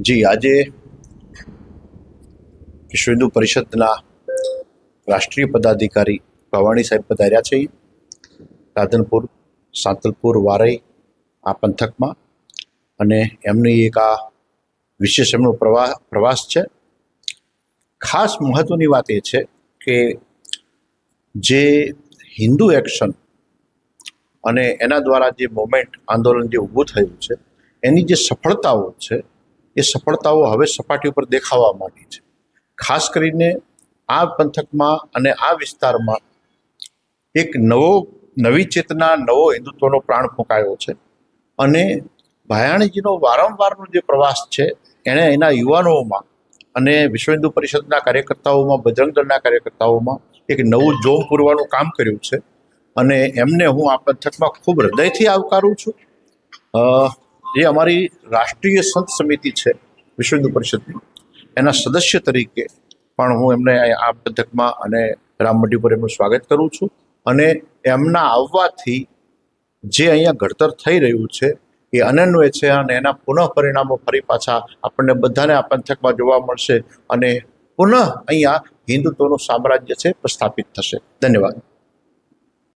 જી, આજે વિશ્વ હિન્દુ પરિષદના રાષ્ટ્રીય પદાધિકારી ભવાણી સાહેબ પધાર્યા છે. રાધનપુર, સાંતલપુર, વારઈ આ પંથકમાં. અને એમની એક આ વિશેષ એમનો પ્રવાસ પ્રવાસ છે. ખાસ મહત્વની વાત એ છે કે જે હિન્દુ એક્શન અને એના દ્વારા જે મોમેન્ટ આંદોલન જે ઊભું થયું છે એની જે સફળતાઓ છે, એ સફળતાઓ હવે સપાટી ઉપર દેખાવા માંડી છે. ખાસ કરીને આ પંથકમાં અને આ વિસ્તારમાં એક નવો, નવી ચેતના, નવો હિન્દુત્વનો પ્રાણ ફૂંકાયો છે અને ભાયાણીજીનો વારંવારનો જે પ્રવાસ છે, એણે એના યુવાનોમાં અને વિશ્વ હિન્દુ પરિષદના કાર્યકર્તાઓમાં, બજરંગ દળના કાર્યકર્તાઓમાં એક નવું જોમ પૂરવાનું કામ કર્યું છે અને એમને હું આ પંથકમાં ખૂબ હૃદયથી આવકારું છું. જે અમારી રાષ્ટ્રીય સંત સમિતિ છે વિશ્વ હિન્દુ પરિષદની. એના સદસ્ય તરીકે પણ હું એમને આ પંથકમાં અને રામમંડી પર એમનું સ્વાગત કરું છું અને એમના આવવાથી જે અહીંયા ઘડતર થઈ રહ્યું છે એ અનન્વય છે અને એના પુનઃ પરિણામો ફરી પાછા આપણને બધાને આ પંથકમાં જોવા મળશે અને પુનઃ અહીંયા હિન્દુત્વનું સામ્રાજ્ય છે, પ્રસ્થાપિત થશે. ધન્યવાદ.